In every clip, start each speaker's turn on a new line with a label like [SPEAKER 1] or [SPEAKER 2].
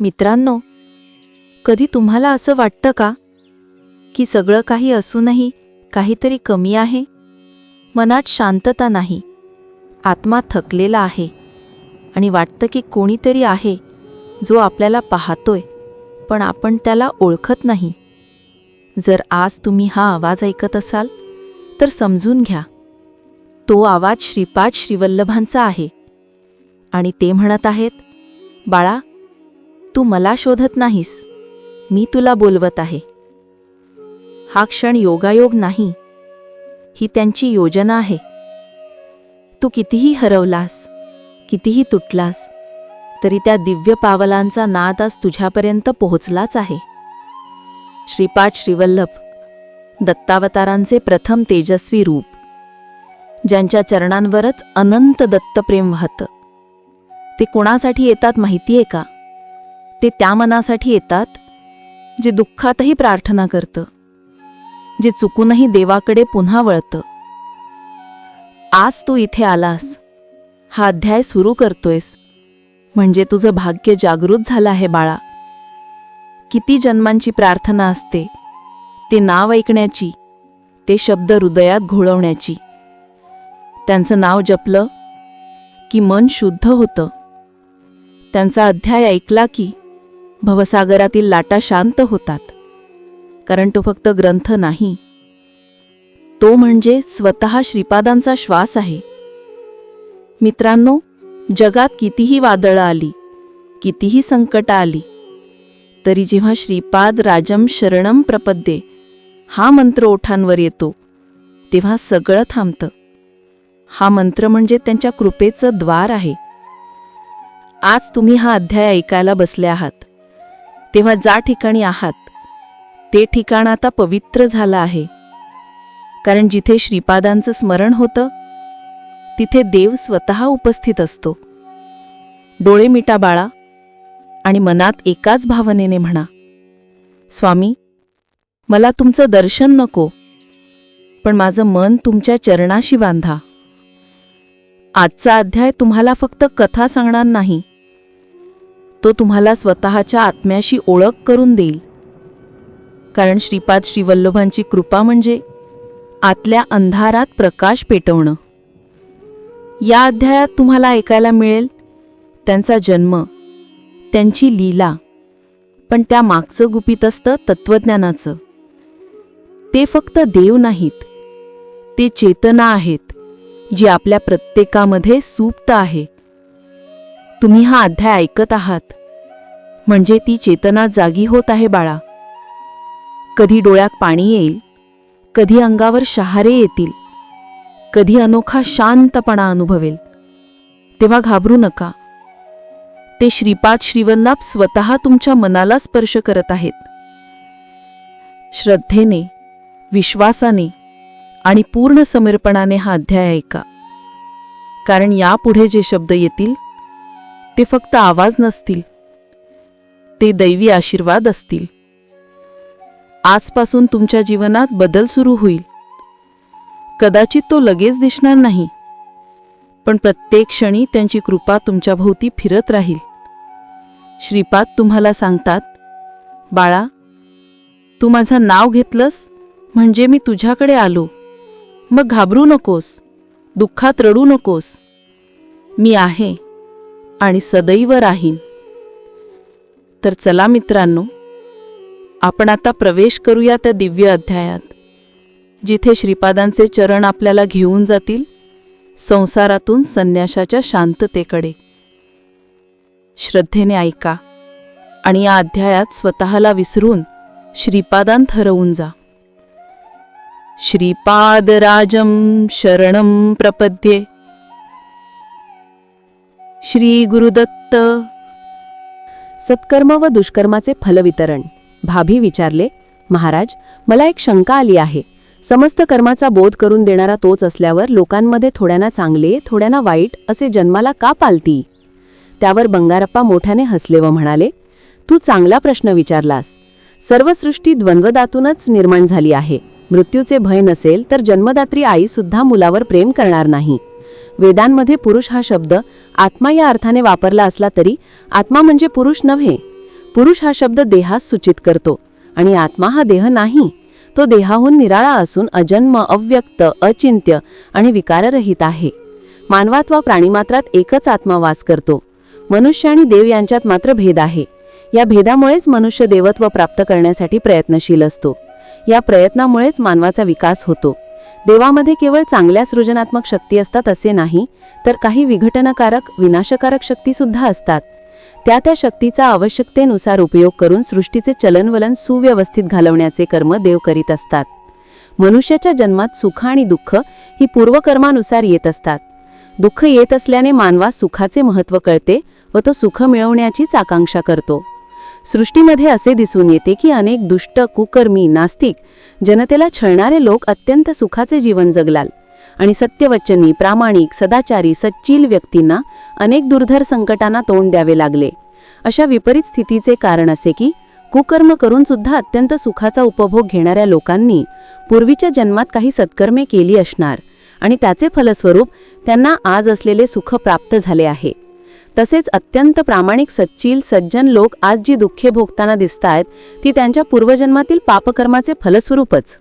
[SPEAKER 1] मित्रांनो कधी तुम्हाला असं वाटतं का की सगळं काही असूनही काहीतरी कमी आहे? मनात शांतता नाही आत्मा थकलेला आहे आणि वाटतं की कोणीतरी आहे जो आपल्याला पाहतोय पण आपण त्याला ओळखत नाही. जर आज तुम्ही हा आवाज ऐकत असाल तर समजून घ्या. तो आवाज श्रीपाद श्रीवल्लभांचा आहे आणि ते म्हणत आहेत बाळा तू मला शोधत नाहीस. मी तुला बोलवत आहे. हा क्षण योगायोग नाही. ही त्यांची योजना आहे. तू कितीही हरवलास कितीही तुटलास तरी त्या दिव्य पावलांचा नाद आज तुझ्यापर्यंत पोहोचलाच आहे. श्रीपाद श्रीवल्लभ दत्तावतारांचे प्रथम तेजस्वी रूप ज्यांच्या चरणांवरच अनंत दत्तप्रेम वाहतं. ते कोणासाठी येतात माहितीये का? ते त्या मनासाठी येतात जे दुःखातही प्रार्थना करतं जे चुकूनही देवाकडे पुन्हा वळतं. आज तू इथे आलास हा अध्याय सुरू करतोयस. म्हणजे तुझं भाग्य जागृत झालं आहे बाळा. किती जन्मांची प्रार्थना असते ते नाव ऐकण्याची ते शब्द हृदयात घोळवण्याची. त्यांचं नाव जपलं की मन शुद्ध होतं. त्यांचा अध्याय ऐकला की भवसागरातील लाटा शांत होतात. कारण तो फक्त ग्रंथ नाही. तो म्हणजे स्वतः श्रीपादांचा श्वास आहे. मित्रांनो जगात कितीही वादळं आली कितीही संकट आली तरी जेव्हा श्रीपाद राजम शरणम प्रपद्ये हा मंत्र ओठांवर येतो तेव्हा सगळं थांबतं. हा मंत्र म्हणजे त्यांच्या कृपेचं द्वार आहे. आज तुम्ही हा अध्याय ऐकायला बसले आहात. तेव्हा ज्या ठिकाणी आहात ते ठिकाण आता पवित्र झालं आहे. कारण जिथे श्रीपादांचं स्मरण होतं तिथे देव स्वतः उपस्थित असतो. डोळे मिटा बाळा आणि मनात एकाच भावनेने म्हणा स्वामी मला तुमचं दर्शन नको पण माझं मन तुमच्या चरणाशी बांधा. आजचा अध्याय तुम्हाला फक्त कथा सांगणार नाही तो तुम्हाला स्वतःच्या आत्म्याशी ओळख करून देईल. कारण श्रीपाद श्रीवल्लभांची कृपा म्हणजे आतल्या अंधारात प्रकाश पेटवणं. या अध्यायात तुम्हाला ऐकायला मिळेल त्यांचा जन्म त्यांची लीला पण त्या मागचं गुपित असतं तत्त्वज्ञानाचं. ते फक्त देव नाहीत ते चेतना आहेत जी आपल्या प्रत्येकामध्ये सुप्त आहे. तुम्ही हा अध्याय ऐकत आहात. म्हणजे ती चेतना जागी होत आहे बाळा. कधी डोळ्यात पाणी येईल कधी अंगावर शहारे येतील कधी अनोखा शांतपणा अनुभवेल. तेव्हा घाबरू नका. ते श्रीपाद श्रीवल्लभ स्वतः तुमच्या मनाला स्पर्श करत आहेत. श्रद्धेने विश्वासाने आणि पूर्ण समर्पणाने हा अध्याय ऐका. कारण यापुढे जे शब्द येतील ते फक्त आवाज नसतील. ते दैवी आशीर्वाद असतील. आजपासून तुमच्या जीवनात बदल सुरू होईल. कदाचित तो लगेच दिसणार नाही. पण प्रत्येक क्षणी त्यांची कृपा तुमच्याभोवती फिरत राहील. श्रीपाद तुम्हाला सांगतात बाळा तू माझं नाव घेतलंस म्हणजे मी तुझ्याकडे आलो. मग घाबरू नकोस दुःखात रडू नकोस. मी आहे. आणि सदैव राहीन. तर चला मित्रांनो आपण आता प्रवेश करूया त्या दिव्य अध्यायात जिथे श्रीपादांचे चरण आपल्याला घेऊन जातील संसारातून संन्याशाच्या शांततेकडे. श्रद्धेने ऐका आणि या अध्यायात स्वतःला विसरून श्रीपादांत हरवून जा. श्रीपादराजं शरणं प्रपद्ये. श्री गुरुदत्त
[SPEAKER 2] सत्कर्म व दुष्कर्माचे फलवितरण भाभी विचारले महाराज मला एक शंका आली आहे. समस्त कर्माचा बोध करून देणारा तोच असल्यावर लोकांमध्ये थोड्यांना चांगले थोड्यांना वाईट असे जन्माला का पालती? त्यावर बंगारप्पा मोठ्याने हसले व म्हणाले तू चांगला प्रश्न विचारलास. सर्व सृष्टी द्वंद्वदातूनच निर्माण झाली आहे. मृत्यूचे भय नसेल तर जन्मदात्री आई सुद्धा मुलावर प्रेम करणार नाही. वेदांमध्ये पुरुष हा शब्द आत्मा या अर्थाने वापरला असला तरी आत्मा म्हणजे पुरुष नव्हे.
[SPEAKER 1] पुरुष हा शब्द देहास सूचित करतो आणि आत्मा हा देह नाही. तो देहाहून निराळा असून अजन्म अव्यक्त अचिंत्य आणि विकाररहित आहे. मानवात वा प्राणीमात्रात एकच आत्मा वास करतो. मनुष्य आणि देव यांच्यात मात्र भेद आहे. या भेदामुळेच मनुष्य देवत्व प्राप्त करण्यासाठी प्रयत्नशील असतो. या प्रयत्नामुळेच मानवाचा विकास होतो. देवामध्ये केवळ चांगल्या सृजनात्मक शक्ती असतात असे नाही तर काही विघटनकारक विनाशकारक शक्ती सुद्धा असतात. त्या त्या शक्तीचा आवश्यकतेनुसार उपयोग करून सृष्टीचे चलनवलन सुव्यवस्थित घालवण्याचे कर्म देव करीत असतात. मनुष्याच्या जन्मात सुख आणि दुःख ही पूर्वकर्मानुसार येत असतात. दुःख येत असल्याने मानवास सुखाचे महत्त्व कळते व तो सुख मिळवण्याचीच आकांक्षा करतो. सृष्टीमध्ये असे दिसून येते की अनेक दुष्ट कुकर्मी नास्तिक जनतेला छळणारे लोक अत्यंत सुखाचे जीवन जगलाल. आणि सत्यवचनी प्रामाणिक सदाचारी सच्चील व्यक्तींना अनेक दुर्धर संकटांना तोंड द्यावे लागले. अशा विपरीत स्थितीचे कारण असे की कुकर्म करून सुद्धा अत्यंत सुखाचा उपभोग घेणाऱ्या लोकांनी पूर्वीच्या जन्मात काही सत्कर्मे केली असणार आणि त्याचे फलस्वरूप त्यांना आज असलेले सुख प्राप्त झाले आहे. तसेच अत्यंत प्रामाणिक सच्चील सज्जन लोक आज जी दुःखे भोगताना दिसतायत ती त्यांच्या पूर्वजन्मातील पापकर्माचे फलस्वरूपच.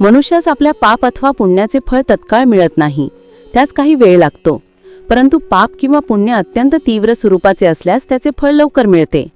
[SPEAKER 1] मनुष्यास आपल्या पाप अथवा पुण्याचे फळ तत्काळ मिळत नाही त्यास काही वेळ लागतो. परंतु पाप किंवा पुण्य अत्यंत तीव्र स्वरूपाचे असल्यास त्याचे फळ लवकर मिळते.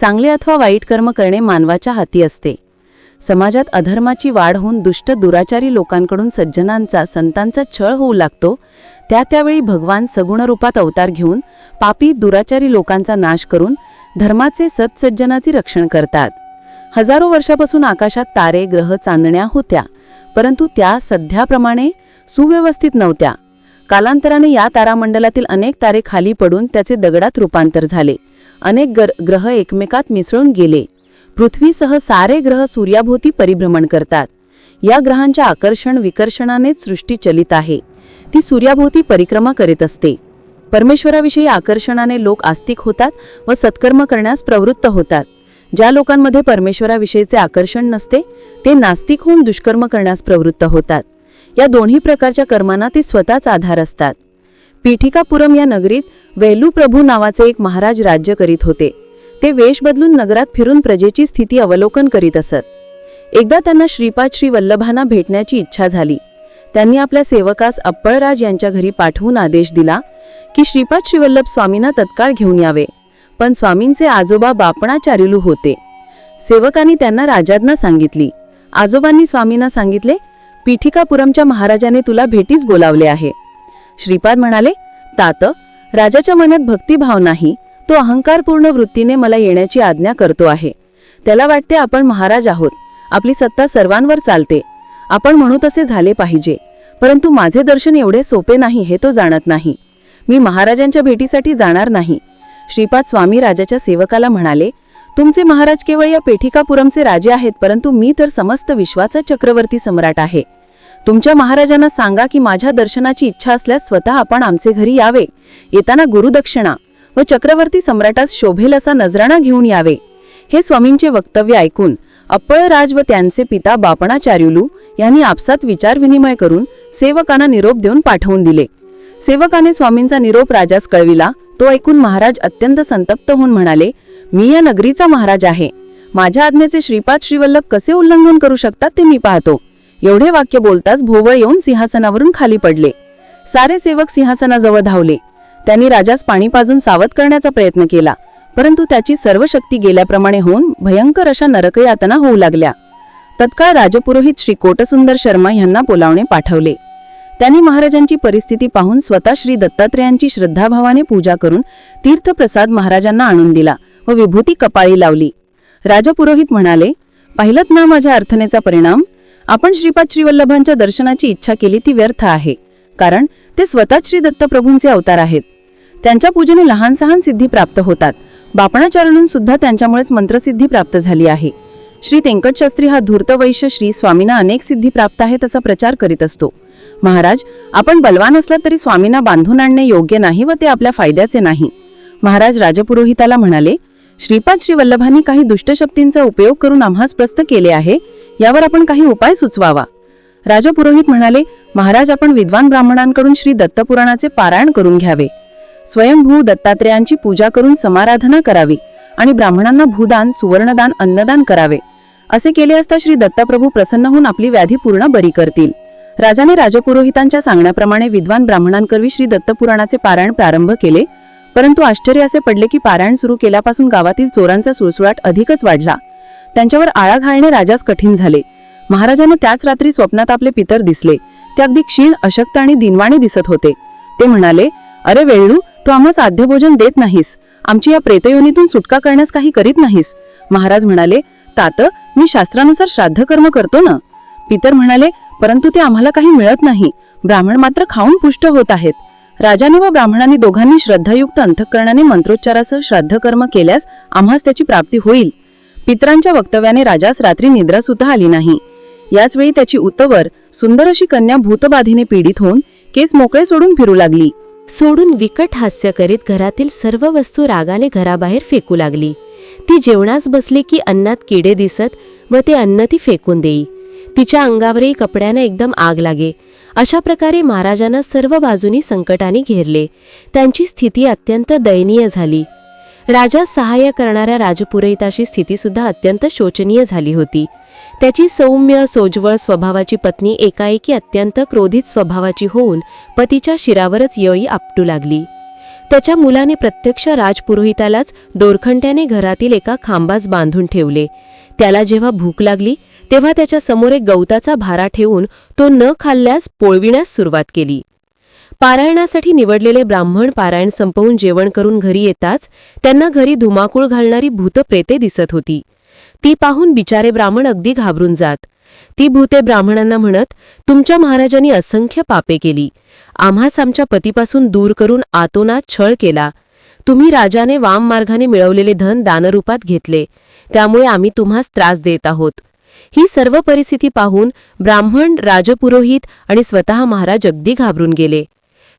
[SPEAKER 1] चांगले अथवा वाईट कर्म करणे मानवाच्या हाती असते. समाजात अधर्माची वाढ होऊन दुष्ट दुराचारी लोकांकडून सज्जनांचा संतांचा छळ होऊ लागतो त्या त्यावेळी भगवान सगुण रूपात अवतार घेऊन पापी दुराचारी लोकांचा नाश करून धर्माचे सत्सज्जनाचे रक्षण करतात. हजारो वर्षापासून आकाशात तारे ग्रह चांदण्या होत्या परंतु त्या सध्याप्रमाणे सुव्यवस्थित नव्हत्या. कालांतराने या तारामंडलातील अनेक तारे खाली पडून त्याचे दगडात रूपांतर झाले. अनेक ग्रह एकमेकात मिसळून गेले. पृथ्वीसह सारे ग्रह सूर्याभोवती परिभ्रमण करतात. या ग्रहांच्या आकर्षण विकर्षणानेच सृष्टी चलित आहे. ती सूर्याभोवती परिक्रमा करीत असते. परमेश्वराविषयी आकर्षणाने लोक आस्तिक होतात व सत्कर्म करण्यास प्रवृत्त होतात. ज्या लोकांमध्ये परमेश्वराविषयीचे आकर्षण नसते ते नास्तिक होऊन दुष्कर्म करण्यास प्रवृत्त होतात. या दोन्ही प्रकारच्या कर्मांना ते स्वतःच आधार असतात. पीठिकापुरम या नगरीत वेलू प्रभू नावाचे एक महाराज राज्य करीत होते. ते वेश बदलून नगरात फिरून प्रजेची स्थिती अवलोकन करीत असत. एकदा त्यांना श्रीपाद श्री वल्लभांना भेटण्याची इच्छा झाली. त्यांनी आपल्या सेवकास अप्पळराज यांच्या घरी पाठवून आदेश दिला की श्रीपाद श्रीवल्लभ स्वामींना तत्काळ घेऊन यावे. पण स्वामींचे आजोबा बापणाचार्युलू होते. सेवकांनी त्यांना राजाज्ञा सांगितली. आजोबांनी स्वामींना सांगितले पीठिकापुरमच्या महाराजाने तुला भेटीस बोलावले आहे. श्रीपाद म्हणाले तात राजाच्या मनात भक्तिभाव नाही. तो अहंकारपूर्ण वृत्तीने मला येण्याची आज्ञा करतो आहे. त्याला वाटते आपण महाराज आहोत. आपली सत्ता सर्वांवर चालते. आपण म्हणू तसे झाले पाहिजे. परंतु माझे दर्शन एवढे सोपे नाही हे तो जाणत नाही. मी महाराजांच्या भेटीसाठी जाणार नाही. श्रीपाद स्वामी राजाच्या सेवकाला म्हणाले तुमचे महाराज केवळ या पेठिकापुरमचे राजे आहेत परंतु मी तर समस्त विश्वाचा चक्रवर्ती सम्राट आहे. तुमच्या महाराजांना सांगा की माझ्या दर्शनाची इच्छा असल्यास स्वतः आपण आमचे घरी यावे. येताना गुरुदक्षिणा. व चक्रवर्ती सम्राटास शोभेल असा नजराणा घेऊन यावे. हे स्वामींचे वक्तव्य ऐकून अप्पळराज व त्यांचे पिता बापणाचार्युलू यांनी आपसात विचारविनिमय करून सेवकांना निरोप देऊन पाठवून दिले. सेवकाने स्वामींचा निरोप राजास कळविला. तो ऐकून महाराज अत्यंत संतप्त होऊन म्हणाले मी या नगरीचा महाराज आहे. माझ्या आज्ञेचे श्रीपाद श्रीवल्लभ कसे उल्लंघन करू शकतात ते मी पाहतो. एवढे वाक्य बोलताच भोवळ येऊन सिंहासनावरून खाली पडले. सारे सेवक सिंहासनाजवळ धावले. त्यांनी राजास पाणी पाजून सावध करण्याचा प्रयत्न केला. परंतु त्याची सर्व शक्ती गेल्याप्रमाणे होऊन भयंकर अशा नरकयातना होऊ लागल्या. तत्काळ राजपुरोहित श्री कोटसुंदर शर्मा यांना बोलावणे पाठवले. त्यांनी महाराजांची परिस्थिती पाहून स्वतः श्री दत्तात्रेयांची श्रद्धाभावाने पूजा करून तीर्थप्रसाद महाराजांना आणून दिला व विभूती कपाळी लावली. राजपुरोहित म्हणाले पाहिलत ना माझ्या अर्थनेचा परिणाम? आपण श्रीपाद श्रीवल्लभांच्या दर्शनाची इच्छा केली ती व्यर्थ आहे. कारण ते स्वतः श्री दत्तप्रभूंचे अवतार आहेत. त्यांच्या पूजेने लहान सहान सिद्धी प्राप्त होतात. बापणाचार्यून सुद्धा त्यांच्यामुळेच मंत्रसिद्धी प्राप्त झाली आहे. श्री तेंकटशास्त्री हा धूर्त वैश्य श्री स्वामींना अनेक सिद्धी प्राप्त आहेत असा प्रचार करीत असतो. महाराज आपण बलवान असला तरी स्वामींना बांधून आणणे योग्य नाही व ते आपल्या फायद्याचे नाही. महाराज राजपुरोहिताला म्हणाले श्रीपाद श्री वल्लभांनी काही दुष्टशक्तींचा उपयोग करून आम्हास प्रस्त केले आहे. यावर आपण काही उपाय सुचवावा. राजपुरोहित म्हणाले महाराज आपण विद्वान ब्राह्मणांकडून श्री दत्तपुराणाचे पारायण करून घ्यावे. स्वयंभू दत्तात्रेयांची पूजा करून समाराधना करावी आणि ब्राह्मणांना भूदान सुवर्णदान अन्नदान करावे. असे केले असता श्री दत्तप्रभू प्रसन्न होऊन आपली व्याधी पूर्ण बरी करतील. राजाने राजपुरोहितांच्या सांगण्याप्रमाणे विद्वान ब्राह्मणांकरवी श्री दत्तपुराणाचे पारायण प्रारंभ केले. परंतु आश्चर्य असे पडले की पारायण सुरू केल्यापासून गावातील चोरांचा सुळसुळाट अधिकच वाढला. त्यांच्यावर आळा घालणे राजास कठीण झाले. महाराजांना त्याच रात्री स्वप्नात आपले पितर दिसले. ते अगदी क्षीण अशक्त आणि दिनवाणी दिसत होते. ते म्हणाले अरे वेळू तू आम्हा साध्य भोजन देत नाहीस. आमची या प्रेतयोनीतून सुटका करण्यास काही करीत नाहीस. महाराज म्हणाले तात मी शास्त्रानुसार श्राद्ध कर्म करतो ना? पितर म्हणाले परंतु ते आम्हाला काही मिळत नाही. ब्राह्मण मात्र खाऊन पुष्ट होत आहेत. राजाने व ब्राह्मणांनी दोघांनी श्रद्धायुक्त अंतकरणाने मंत्रोच्चारासह श्राद्ध कर्म केल्यास आम्हास त्याची प्राप्ती होईल. पितरांच्या वक्तव्याने राजास रात्री निद्रा सुद्धा आली नाही. याचवेळी त्याची उतवर सुंदर अशी कन्या भूतबाधीने पीडित होऊन केस मोकळे सोडून फिरू लागली.
[SPEAKER 3] सोडून विकट हास्य करीत घरातील सर्व वस्तू रागाने घराबाहेर फेकू लागली. ती जेवणास बसली की अन्नात किडे दिसत व ते अन्न ती फेकून देई. तिच्या अंगावरही कपड्याने एकदम आग लागे. अशा प्रकारे महाराजांना सर्व बाजूनी संकटाने घेरले. त्यांची स्थिती अत्यंत दयनीय झाली. राजा सहाय्य करणाऱ्या राजपुरोहिताची स्थिती सुद्धा अत्यंत शोचनीय झाली होती. त्याची सौम्य सोज्वळ स्वभावाची पत्नी एकाएकी अत्यंत क्रोधित स्वभावाची होऊन पतीच्या शिरावरच यई आपटू लागली. त्याच्या मुलाने प्रत्यक्ष राजपुरोहितालाच दोरखंट्याने घरातील एका खांबास बांधून ठेवले. त्याला जेव्हा भूक लागली तेव्हा त्याच्यासमोर एक गवताचा भारा ठेवून तो न खाल्ल्यास पोळविण्यास सुरुवात केली. पारायणासाठी निवडलेले ब्राह्मण पारायण संपवून जेवण करून घरी येताच त्यांना घरी धुमाकूळ घालणारी भूतप्रेते दिसत होती. ती पाहून बिचारे ब्राह्मण अगदी घाबरून जात. ती भूते ब्राह्मणांना म्हणत तुमच्या महाराजांनी असंख्य पापे केली. आम्हास आमच्या पतीपासून दूर करून आतोनात छळ केला. तुम्ही राजाने वाम मार्गाने मिळवलेले धन दानरूपात घेतले. त्यामुळे आम्ही तुम्हास त्रास देत आहोत. ही सर्व परिस्थिती पाहून ब्राह्मण राजपुरोहित आणि स्वतः महाराज अगदी घाबरून गेले.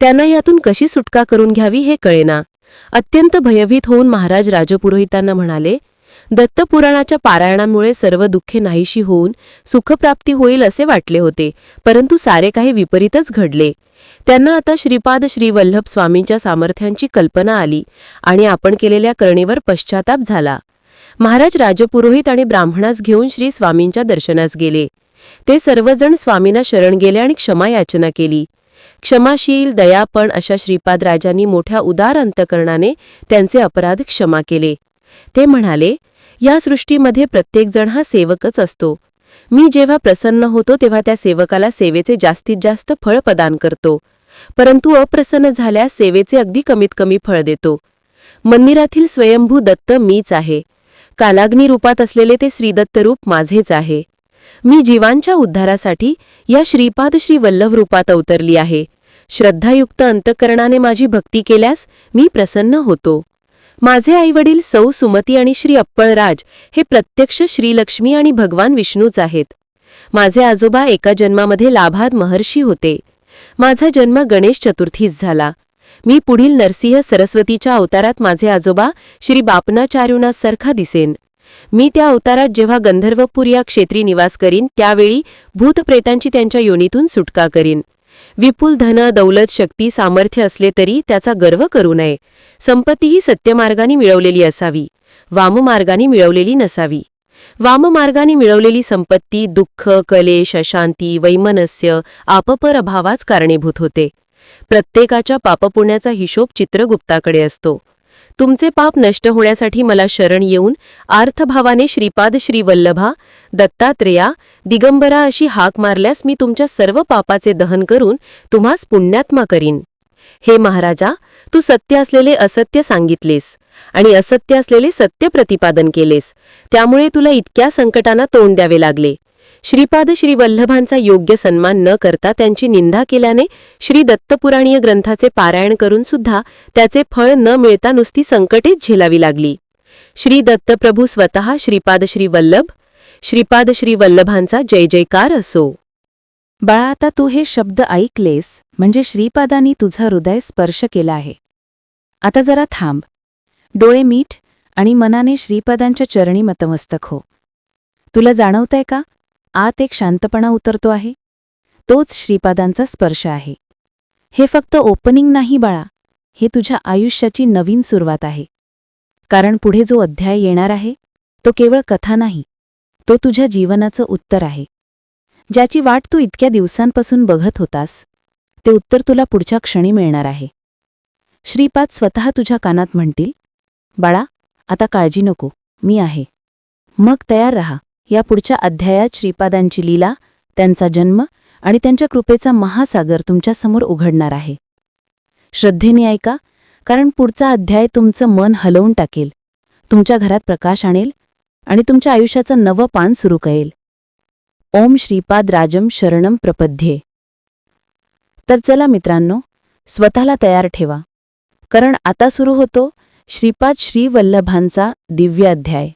[SPEAKER 3] त्यांना यातून कशी सुटका करून घ्यावी हे कळेना. अत्यंत भयभीत होऊन महाराज राजपुरोहितांना म्हणाले दत्तपुराणाच्या पारायणामुळे सर्व दुःखे नाहीशी होऊन सुखप्राप्ती होईल असे वाटले होते परंतु सारे काही विपरीतच घडले. त्यांना आता श्रीपाद श्रीवल्लभ स्वामींच्या सामर्थ्यांची कल्पना आली आणि आपण केलेल्या करणीवर पश्चाताप झाला. महाराज राजपुरोहित आणि ब्राह्मणास घेऊन श्री स्वामींच्या दर्शनास गेले. ते सर्वजण स्वामींना शरण गेले आणि क्षमा याचना केली. क्षमाशील दयापण अशा श्रीपाद राजांनी मोठ्या उदार अंतकरणाने त्यांचे अपराध क्षमा केले. ते म्हणाले या सृष्टीमध्ये प्रत्येकजण हा सेवकच असतो. मी जेव्हा प्रसन्न होतो तेव्हा त्या सेवकाला सेवेचे जास्तीत जास्त फळ प्रदान करतो. परंतु अप्रसन्न झाल्यास सेवेचे अगदी कमीत कमी फळ देतो. मंदिरातील स्वयंभू दत्त मीच आहे. कालाग्नी रूपात असलेले ते श्रीदत्त रूप माझेच आहे. मी जीवांच्या उद्धारासाठी या श्रीपाद श्री वल्लभ रूपात अवतरली आहे. श्रद्धायुक्त अंतकरणाने माझी भक्ती केल्यास मी प्रसन्न होतो. माझे आईवडील सौ सुमती आणि श्री अप्पळराज हे प्रत्यक्ष श्रीलक्ष्मी आणि भगवान विष्णूच आहेत. माझे आजोबा एका जन्मामध्ये लाभाद महर्षी होते. माझा जन्म गणेश चतुर्थीस झाला. मी पुढील नरसिंह सरस्वतीच्या अवतारात माझे आजोबा श्री बापनाचार्युनासारखा दिसेन. मी त्या अवतारात जेव्हा गंधर्वपूर या क्षेत्री निवास करीन त्यावेळी भूतप्रेतांची त्यांच्या योनीतून सुटका करीन. विपुल धन दौलत शक्ती सामर्थ्य असले तरी त्याचा गर्व करू नये. संपत्तीही सत्यमार्गाने मिळवलेली असावी. वाममार्गाने मिळवलेली नसावी. वाममार्गाने मिळवलेली संपत्ती दुःख कलेश अशांती वैमनस्य आपपर अभावाच कारणीभूत होते. प्रत्येकाच्या पापपुण्याचा हिशोब चित्रगुप्ताकडे असतो. तुमचे पाप नष्ट होण्यासाठी मला शरण येऊन आर्थभावाने श्रीपाद श्री वल्लभा दत्तात्रेया दिगंबरा अशी हाक मारल्यास मी तुमच्या सर्व पापाचे दहन करून तुम्हास पुण्यात्मा करीन. हे महाराजा तू सत्य असलेले असत्य सांगितलेस आणि असत्य असलेले सत्य प्रतिपादन केलेस. त्यामुळे तुला इतक्या संकटांना तोंड द्यावे लागले. श्रीपाद श्री वल्लभांचा योग्य सन्मान न करता त्यांची निंदा केल्याने श्री दत्तपुराणीय ग्रंथाचे पारायण करून सुद्धा त्याचे फळ न मिळता नुसती संकटेच झेलावी लागली. श्री दत्तप्रभू स्वतः श्रीपाद श्री वल्लभ श्रीपाद श्री वल्लभांचा जय जयकार असो.
[SPEAKER 4] बाळा आता तू हे शब्द ऐकलेस म्हणजे श्रीपादांनी तुझं हृदय स्पर्श केला आहे. आता जरा थांब. डोळे मीठ आणि मनाने श्रीपादांच्या चरणी मतमस्तक हो. तुला जाणवतंय का? आत एक शांतपणा उतरतो आहे. तोच श्रीपादांचा स्पर्श आहे. हे फक्त ओपनिंग नाही बाळा हे तुझ्या आयुष्याची नवीन सुरुवात आहे.
[SPEAKER 1] कारण पुढे जो अध्याय येणार आहे तो केवळ कथा नाही तो तुझ्या जीवनाचं उत्तर आहे. ज्याची वाट तू इतक्या दिवसांपासून बघत होतास ते उत्तर तुला पुढच्या क्षणी मिळणार आहे. श्रीपाद स्वतः तुझ्या कानात म्हणतील बाळा आता काळजी नको मी आहे. मग तयार रहा. या पुढच्या अध्यायात श्रीपादांची लीला त्यांचा जन्म आणि त्यांच्या कृपेचा महासागर तुमच्यासमोर उघडणार आहे. श्रद्धेने ऐका कारण पुढचा अध्याय तुमचं मन हलवून टाकेल तुमच्या घरात प्रकाश आणेल आणि तुमच्या आयुष्याचं नवं पान सुरू करेल. ओम श्रीपाद राजम शरणम प्रपद्ये. तर चला मित्रांनो स्वतःला तयार ठेवा कारण आता सुरू होतो श्रीपाद श्रीवल्लभांचा दिव्य अध्याय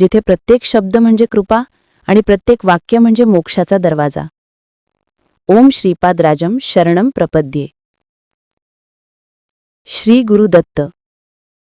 [SPEAKER 1] जिथे प्रत्येक शब्द म्हणजे कृपा आणि प्रत्येक वाक्य म्हणजे मोक्षाचा दरवाजा. ओम श्रीपाद राजम शरणम प्रपद्ये. श्री गुरु दत्त